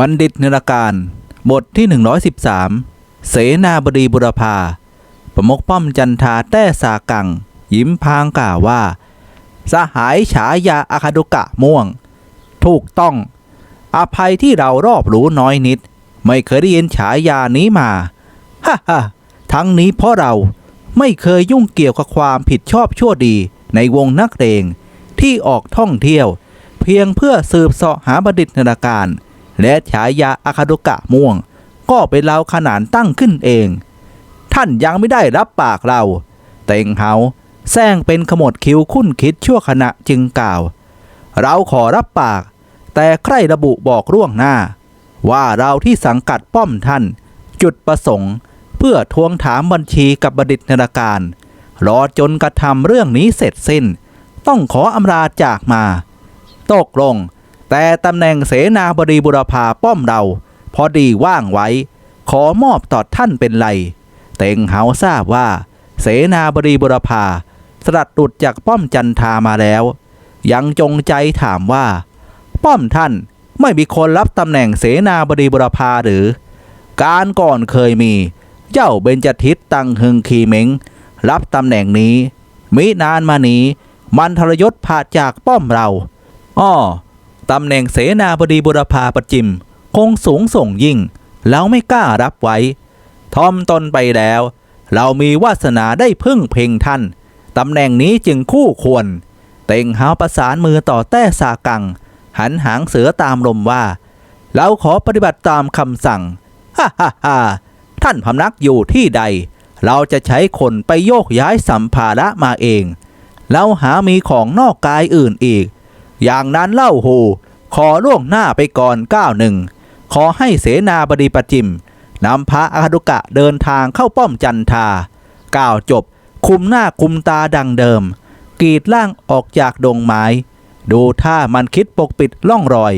บัณฑิตนรการ บทที่ 113 เสนาบดีบุรพา ประมกป้อมจันทาแต้สากัง ยิ้มพางกล่าวว่า สหายฉายาอาคาดุกะม่วง ถูกต้อง อภัยที่เรารอบรู้น้อยนิด ไม่เคยได้ยินฉายานี้มา ฮ่าฮ่าทั้งนี้เพราะเราไม่เคยยุ่งเกี่ยวกับความผิดชอบชั่วดีในวงนักเลงที่ออกท่องเที่ยว เพียงเพื่อสืบเสาะหาบัณฑิตนาการ และฉายาอาคาโดกะม่วง ก็เป็นเราขนานตั้งขึ้นเอง ท่านยังไม่ได้รับปากเรา เต็งเฮาแซงเป็นขมวดคิ้วคุ้นคิดชั่วขณะจึงกล่าว เราขอรับปาก แต่ใครระบุบอกล่วงหน้า ว่าเราที่สังกัดป้อมท่าน จุดประสงค์ เพื่อทวงถามบัญชีกับบัณฑิตนาการ รอจนกระทำเรื่องนี้เสร็จสิ้น ต้องขออำลาจากมา ตกลง แต่ตำแหน่งเสนาบดีบุรพาป้อมเราพอดีว่างไว้ ขอมอบต่อท่านเป็นไร เต็งเฮาทราบว่า เสนาบดีบุรพาสลัดหลุดจากป้อมจันทามาแล้ว ยังจงใจถามว่า ป้อมท่านไม่มีคนรับตำแหน่งเสนาบดีบุรพาหรือ การก่อนเคยมี เจ้าเบญจทิศตังหึงคีเมงรับตำแหน่งนี้ มินานมานี้ มันทรยศผ่าจากป้อมเราอ้อ ตำแหน่งเสนาบดีบุรพาประจิม คงสูงส่งยิ่งแล้วไม่กล้ารับไว้ ทอมตนไปแล้ว เรามีวาสนาได้พึ่งเพ่งท่าน ตำแหน่งนี้จึงคู่ควร เต็งหาวประสานมือต่อแต้สากัง หันหางเสือตามลมว่า เราขอปฏิบัติตามคำสั่ง ฮ่าฮ่าฮ่าท่านพำนักอยู่ที่ใด เราจะใช้คนไปโยกย้ายสัมภาระมาเอง เราหามีของนอกกายอื่นอีก อย่างนั้นเล่าหูขอล่วงหน้าไปก่อนก้าวหนึ่งขอให้เสนาบดีประจิมนำพระอาคาดุกะเดินทางเข้าป้อมจันทาก้าวจบ คุมหน้าคุมตาดังเดิมกรีดล่างออกจากดงไม้ ดูท่ามันคิดปกปิดล่องรอย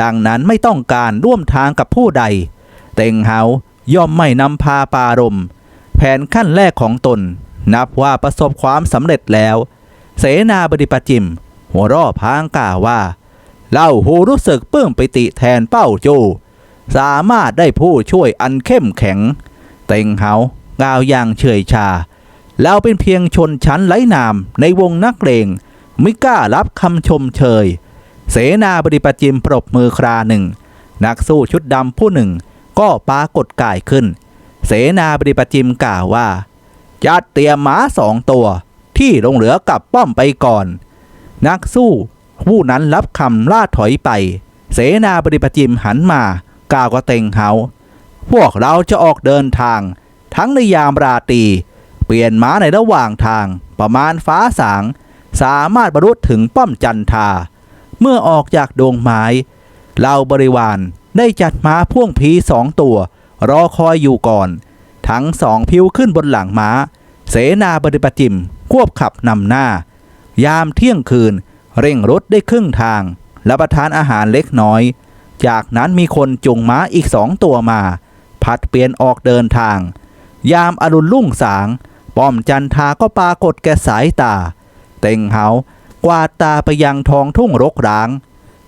ดังนั้นไม่ต้องการร่วมทางกับผู้ใด เต็งเฮาย่อมไม่นำพาปารม แผนขั้นแรกของตน นับว่าประสบความสำเร็จแล้ว เสนาบดีประจิม หัวร่อพางกล่าวว่า เล่าหูรู้สึกปื้มปิติแทนเป้าจูสามารถได้ผู้ช่วยอันเข้มแข็ง เต็งเฮากล่าวอย่างเฉยชา เราเป็นเพียงชนชั้นไร้นามในวงนักเลงไม่กล้ารับคำชมเชย เสนาบดีปจิมปรบมือคราหนึ่ง นักสู้ชุดดำผู้หนึ่ง ก็ปากฏกายขึ้น เสนาบดีปจิมกล่าวว่าจัดเตรียมม้าสองตัวที่ลงเหลือกลับป้อมไปก่อน นักสู้ ผู้นั้นรับคำล่าถอยไป เสนาบดีประจิมหันมากล่าวกับเต็งเฮาพวกเราจะออกเดินทาง ทั้งในยามราตรีเปลี่ยนม้าในระหว่างทาง ประมาณฟ้าสาง สามารถบรรลุถึงป้อมจันทา เมื่อออกจากดงไม้เหล่าบริวารได้จัดม้าพ่วงผีสองตัว รอคอยอยู่ก่อน ทั้งสองพิวขึ้นบนหลังม้า เสนาบดีประจิมควบขับนำหน้า ยามเที่ยงคืน เร่งรถได้ครึ่งทางรับประทานอาหารเล็กน้อย จากนั้นมีคนจุงม้าอีกสองตัวมา ผัดเปลี่ยนออกเดินทาง ยามอรุณรุ่งสาง ป้อมจันทาก็ปรากฏแก่สายตา เต็งเฮากวาดตาไปยังทองทุ่งรกร้าง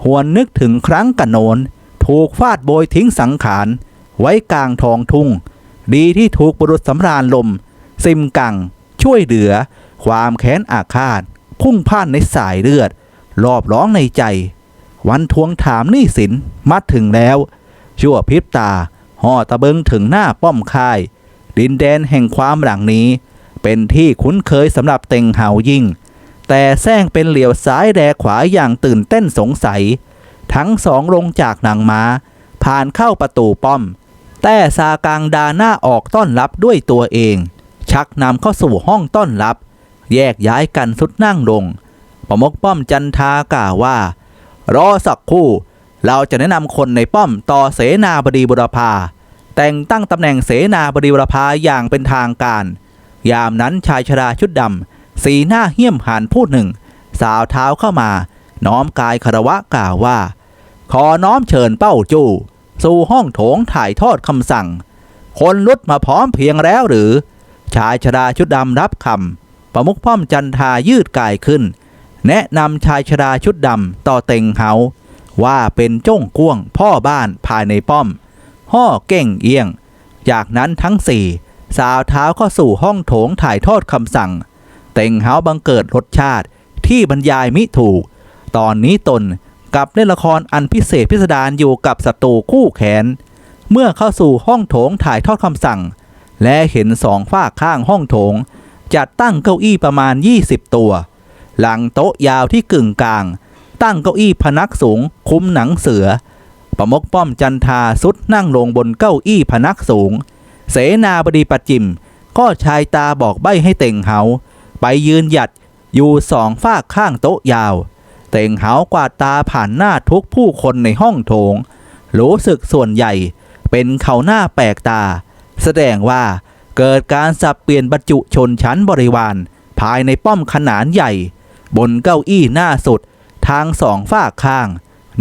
หวนนึกถึงครั้งกันโนน ถูกฟาดโบยทิ้งสังขาร ไว้กลางทองทุ่ง ดีที่ถูกบุรุษสำราญลม ซิมกัง ช่วยเหลือ ความแค้นอาฆาต พุ่งพ่านในสายเลือด รอบร้องในใจ วันทวงถามหนี้สินมาถึงแล้ว ชั่วพริบตาห่อตะเบิงถึงหน้าป้อมค่าย ดินแดนแห่งความหลังนี้ เป็นที่คุ้นเคยสำหรับเต็งเหายิ่ง แต่แซงเป็นเหลียวซ้ายแดขวาอย่างตื่นเต้นสงสัย ทั้งสองลงจากหนังม้า ผ่านเข้าประตูป้อม แต่ซากางดาหน้าออกต้อนรับด้วยตัวเอง ชักนำเข้าสู่ห้องต้อนรับ แยกย้ายกันสุดนั่งลงประมกป้อมจันทากล่าวว่า รอสักคู่ เราจะแนะนำคนในป้อมต่อเสนาบดีบุรพาแต่งตั้งตำแหน่งเสนาบดีบุรพาอย่างเป็นทางการ ยามนั้นชายชราชุดดำสีหน้าเหี้ยมหันพูดหนึ่ง สาวเท้าเข้ามา น้อมกายคารวะกล่าวว่า ขอน้อมเชิญเป้าจูสู่ห้องโถงถ่ายทอดคำสั่ง คนลุดมาพร้อมเพียงแล้วหรือ ชายชราชุดดำรับคำ ประมุขป้อมจันทายืดกายขึ้น แนะนำชายชราชุดดำต่อเต็งเฮาว่าเป็นจ้งก้วงพ่อบ้านภายในป้อม ห่อเก่งเอียง จากนั้นทั้งสี่สาวเท้าเข้าสู่ห้องโถงถ่ายทอดคำสั่ง เต็งเฮาบังเกิดรสชาติที่บรรยายมิถูก ตอนนี้ตนกับเล่นละครอันพิเศษพิสดารอยู่กับศัตรูคู่แขน เมื่อเข้าสู่ห้องโถงถ่ายทอดคำสั่ง และเห็นสองฝ้าข้างห้องโถง จัดตั้งเก้าอี้ประมาณ 20 ตัว หลังโต๊ะยาวที่กึ่งกลาง ตั้งเก้าอี้พนักสูง คุ้มหนังเสือ ประมกป้อมจันทาสุดนั่งลงบนเก้าอี้พนักสูง เสนาบดีประจิม ก็ชายตาบอกใบให้เต่งเหาไปยืนหยัดอยู่สองฝ้ากข้างโต๊ะยาว เต่งเหากวาดตาผ่านหน้าทุกผู้คนในห้องโถงรู้สึกส่วนใหญ่ เป็นเขาหน้าแปลกตา แสดงว่า เกิดการสับเปลี่ยนบรรจุชนชั้นบริวาร ภายในป้อมขนานใหญ่ บนเก้าอี้หน้าสุด ทางสองฝากข้าง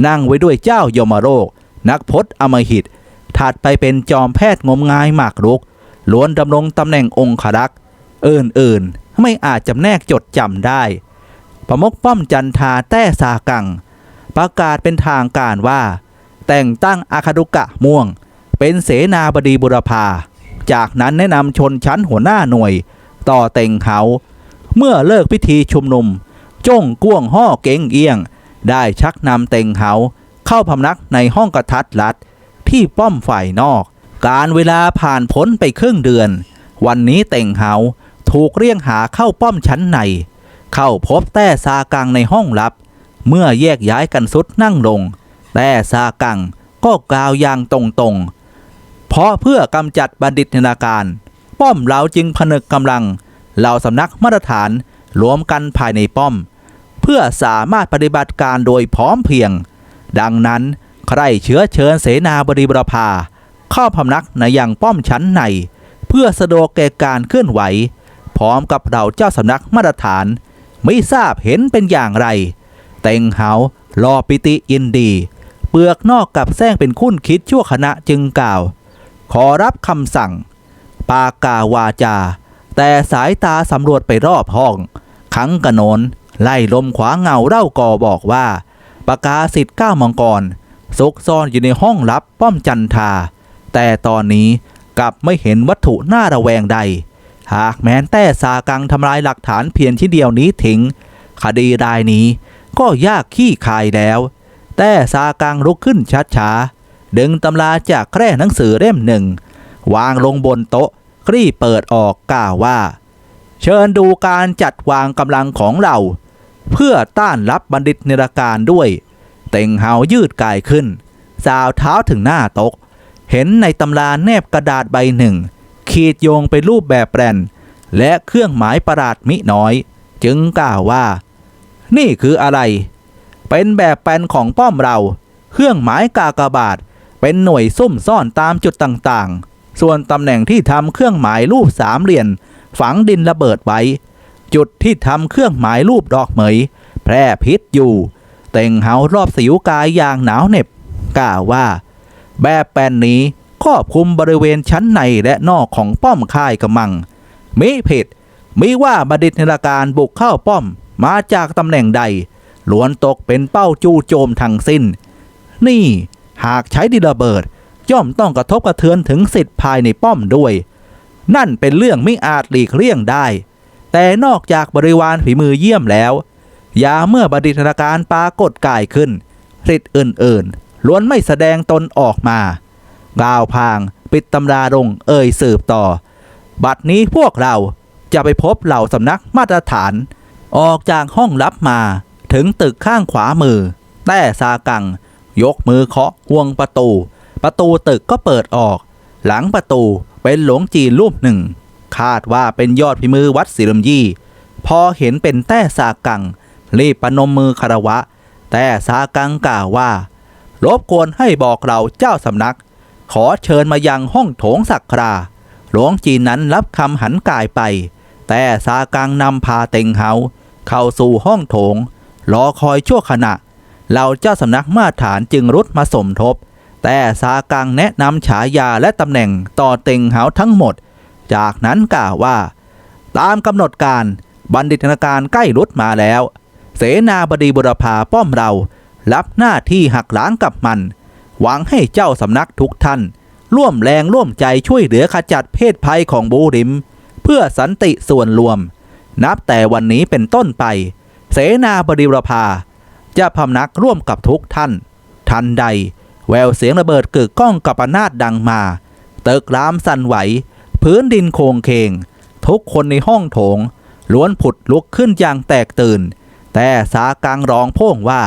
นั่งไว้ด้วยเจ้ายมโรค นักพจน์อมหิตถัดไปเป็นจอมแพทย์งมงายหมากรุก ล้วนดำรงตำแหน่งองครักษ์อื่นๆ ไม่อาจจำแนกจดจำได้ ประมกป้อมจันทาแต้สากัง ประกาศเป็นทางการว่า แต่งตั้งอาคาดุกะม่วง เป็นเสนาบดีบุรพา จากนั้นแนะนำชนชั้นหัวหน้าหน่วย ต่อเต็งเขาเมื่อเลิกพิธีชุมนุม จ้งก้วงห่อเก๋งเอียง ได้ชักนำเต็งเขาเข้าพำนักในห้องกระทัดรัด ที่ป้อมฝ่ายนอก การเวลาผ่านพ้นไปครึ่งเดือน วันนี้เต่งเหาถูกเรียกหาเข้าป้อมชั้นใน เข้าพบแต้ซากังในห้องลับ เมื่อแยกย้ายกันสุดนั่งลง แต้ซากังก็กล่าวอย่างตรงๆาะเพื่อกำจัดบัณฑิตนาการ ป้อมเราจึงผนึกกำลังเหล่าสำนักมาตรฐานรวมกันภายในป้อม เพื่อสามารถปฏิบัติการโดยพร้อมเพียง ดังนั้นใครเชื้อเชิญเสนาบดีบรพาเข้าพำนักในยังป้อมชั้นใน เพื่อสะดวกแก่การเคลื่อนไหว พร้อมกับเราเจ้าสำนักมาตรฐาน ไม่ทราบเห็นเป็นอย่างไรเต็งเหารอปิติยินดี เปลือกนอกกับแซงเป็นคุ้นคิดชั่วคณะจึงกล่าว ขอรับคำสั่ง ปากกาวาจา แต่สายตาสำรวจไปรอบห้อง ขังกระโนนไล่ลมขวาเงาเร่ากอบอกว่าปากกาสิทธิ์ก้าวมังกรซุกซ่อนอยู่ในห้องลับป้อมจันทา แต่ตอนนี้กลับไม่เห็นวัตถุน่าระแวงใด หากแม้นแต่สากังทำลายหลักฐานเพียงที่เดียวนี้ทิ้งคดีรายนี้ก็ยากขี้คายแล้ว แต่สากังลุกขึ้นช้าๆ ดึงตำราจากแคร่หนังสือเล่มหนึ่ง วางลงบนโต๊ะคลี่เปิดออกกล่าวว่า เชิญดูการจัดวางกำลังของเรา เพื่อต้านรับบัณฑิตเนรการด้วย เต่งเหายืดกายขึ้น สาวเท้าถึงหน้าโต๊ะ เห็นในตำราแนบกระดาษใบหนึ่ง ขีดโยงเป็นรูปแบบแปรนและเครื่องหมายประหลาดมิน้อย จึงกล่าวว่า นี่คืออะไร เป็นแบบแปลนของป้อมเรา เครื่องหมายกากบาท เป็นหน่วยซุ่มซ่อนตามจุดต่างๆ ส่วนตำแหน่งที่ทำเครื่องหมายรูปสามเหลี่ยมฝังดินระเบิดไว้ จุดที่ทำเครื่องหมายรูปดอกเหมย แพร่พิษอยู่ เต่งเหารอบสิวกายอย่างหนาวเหน็บกล่าวว่า แบบแปนนี้ครอบคลุมบริเวณชั้นในและนอกของป้อมค่ายกำมัง มิผิดมิว่าบดิตในการบุกเข้าป้อมมาจากตำแหน่งใดล้วนตกเป็นเป้าจู่โจมทั้งสิ้น นี่ หากใช้ดินระเบิด ย่อมต้องกระทบกระเทือนถึงสิทธิ์ภายในป้อมด้วย นั่นเป็นเรื่องไม่อาจหลีกเลี่ยงได้ แต่นอกจากบริวารฝีมือเยี่ยมแล้ว ยาเมื่อบดิตนาการปรากฏกายขึ้นสิทธิ์อื่นๆ ล้วนไม่แสดงตนออกมากล่าวพางปิดตำราลงเอ่ยสืบต่อ บัดนี้พวกเราจะไปพบเหล่าสำนักมาตรฐาน ออกจากห้องลับมาถึงตึกข้างขวามือ แต้ซากัง ยกมือเคาะห่วงประตู ประตูตึกก็เปิดออก หลังประตูเป็นหลวงจีนรูปหนึ่ง คาดว่าเป็นยอดพิมือวัดศิลมยี่ พอเห็นเป็นแต้ซากัง รีบประนมมือคารวะ แต่ซากังกล่าวว่ารบกวนให้บอกเราเจ้าสำนัก ขอเชิญมายังห้องโถงสักครา หลวงจีนนั้นรับคำหันกายไป แต่ซากังนำพาเต็งเฮาเข้าสู่ห้องโถง รอคอยชั่วขณะ เหล่าเจ้าสำนักมาตรฐานจึงรุดมาสมทบ แต่ซากังแนะนำฉายาและตำแหน่งต่อเต็งเฮาทั้งหมด จากนั้นกล่าวว่า ตามกำหนดการบัณฑิตนาการใกล้รุดมาแล้ว เสนาบดีบุรพาป้อมเรา รับหน้าที่หักล้างกับมัน หวังให้เจ้าสำนักทุกท่าน ร่วมแรงร่วมใจช่วยเหลือขจัดเพศภัยของบูริม เพื่อสันติส่วนรวม นับแต่วันนี้เป็นต้นไป เสนาบดีบุรพา จะพำนักร่วมกับทุกท่าน ทันใด แววเสียงระเบิดกึกก้องกับอนาดดังมาตึกรามสั่นไหว พื้นดินโคงเคง ทุกคนในห้องโถง ล้วนผุดลุกขึ้นอย่างแตกตื่น แต่สากังร้องพ่งว่า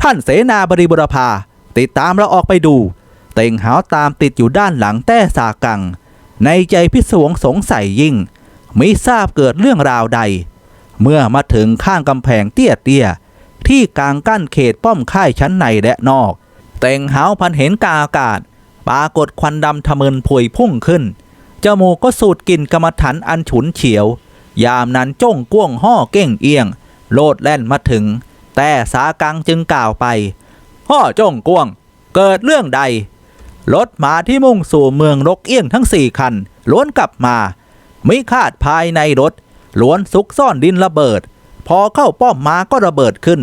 ท่านเสนาบดีบุรพาติดตามเราออกไปดู เต่งหาวตามติดอยู่ด้านหลังแต้สากัง ในใจพิศวงสงสัยยิ่งไม่ทราบเกิดเรื่องราวใด เมื่อมาถึงข้างกำแพงเตี้ยเตี้ยๆ ที่กลางกั้นเขตป้อมค่ายชั้นในและนอกเต่งหาวพันเห็นกาอากาศ ปรากฏควันดำทะมึนพวยพุ่งขึ้น จมูกก็สูดกลิ่นกรรมฐานอันฉุนเฉียว ยามนั้นจ้องก้วงห่อเก้งเอียง โลดแล่นมาถึง แต่สากังจึงกล่าวไปห่อจ้องก้วง เกิดเรื่องใด รถมาที่มุ่งสู่เมืองรกเอี้ยงทั้งสี่คันล้วนกลับมา ไม่คาดภายในรถล้วนซุกซ่อนดินระเบิด พอเข้าป้อมมาก็ระเบิดขึ้น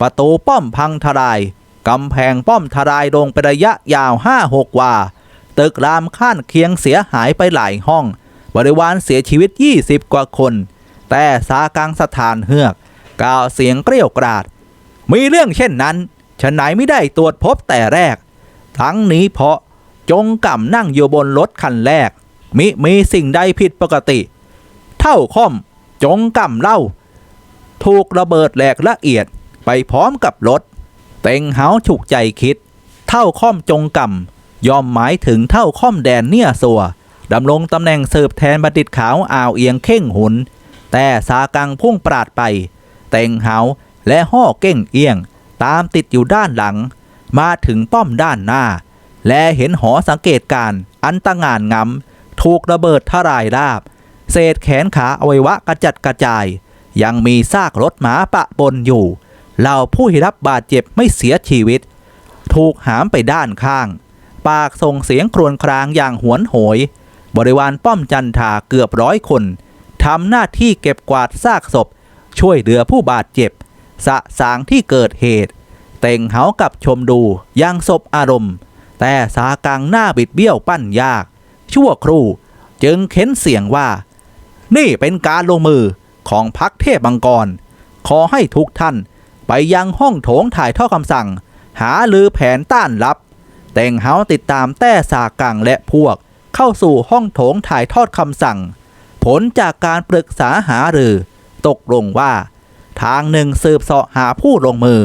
ประตูป้อมพังทลาย กำแพงป้อมทลายลงไประยะยาวห้าหกวา ตึกรามข้านเคียงเสียหายไปหลายห้อง บริวารเสียชีวิต 20 กว่าคน แต่สากังสถานเฮือก กล่าวเสียงเกรี้ยวกราด มีเรื่องเช่นนั้นฉะไหนไม่ได้ตรวจพบแต่แรก ทั้งนี้เพราะจงกำนั่งอยู่บนรถคันแรก มิมีสิ่งใดผิดปกติ เท่าค่อมจงกำเล่า ถูกระเบิดแหลกละเอียดไปพร้อมกับรถ เต็งเฮาฉุกใจคิด เท่าค่อมจงกำยอมหมายถึงเท่าค่อมแดนเนี่ยสัวดำรงตำแหน่งเสืบแทนบัณฑิตขาวอ่าวเอียงเข่งหุน แต่สากังพุ่งปราดไป เต็งเฮาและห่อเก้งเอียง ตามติดอยู่ด้านหลัง มาถึงป้อมด้านหน้า และเห็นหอสังเกตการอันตงานงำถูกระเบิดทลายราบ เศษแขนขาอวัยวะกระจัดกระจาย ยังมีซากรถหมาปะปนอยู่เหล่าผู้ที่รับบาดเจ็บไม่เสียชีวิต ถูกหามไปด้านข้าง ปากส่งเสียงครวญครางอย่างหวนโหย บริวารป้อมจันทาเกือบร้อยคนทำหน้าที่เก็บกวาดซากศพ ช่วยเหลือผู้บาดเจ็บ สะสางที่เกิดเหตุ เต่งเหากับชมดูยังศพอารมณ์ แต่สากังหน้าบิดเบี้ยวปั้นยาก ชั่วครู่จึงเค้นเสียงว่า นี่เป็นการลงมือ ของพักเทพมังกร ขอให้ทุกท่านไปยังห้องโถงถ่ายทอดคำสั่ง หาลือแผนต้านรับเต่งเฮาติดตามแต้สากังและพวก เข้าสู่ห้องโถงถ่ายทอดคำสั่ง ผลจากการปรึกษาหารือ ตกลงว่า ทางหนึ่งสืบเสาะหาผู้ลงมือ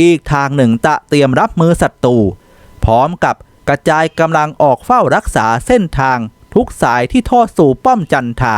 อีกทางหนึ่งตะเตรียมรับมือศัตรูพร้อมกับกระจายกำลังออกเฝ้ารักษาเส้นทางทุกสายที่ทอดสู่ป้อมจันทา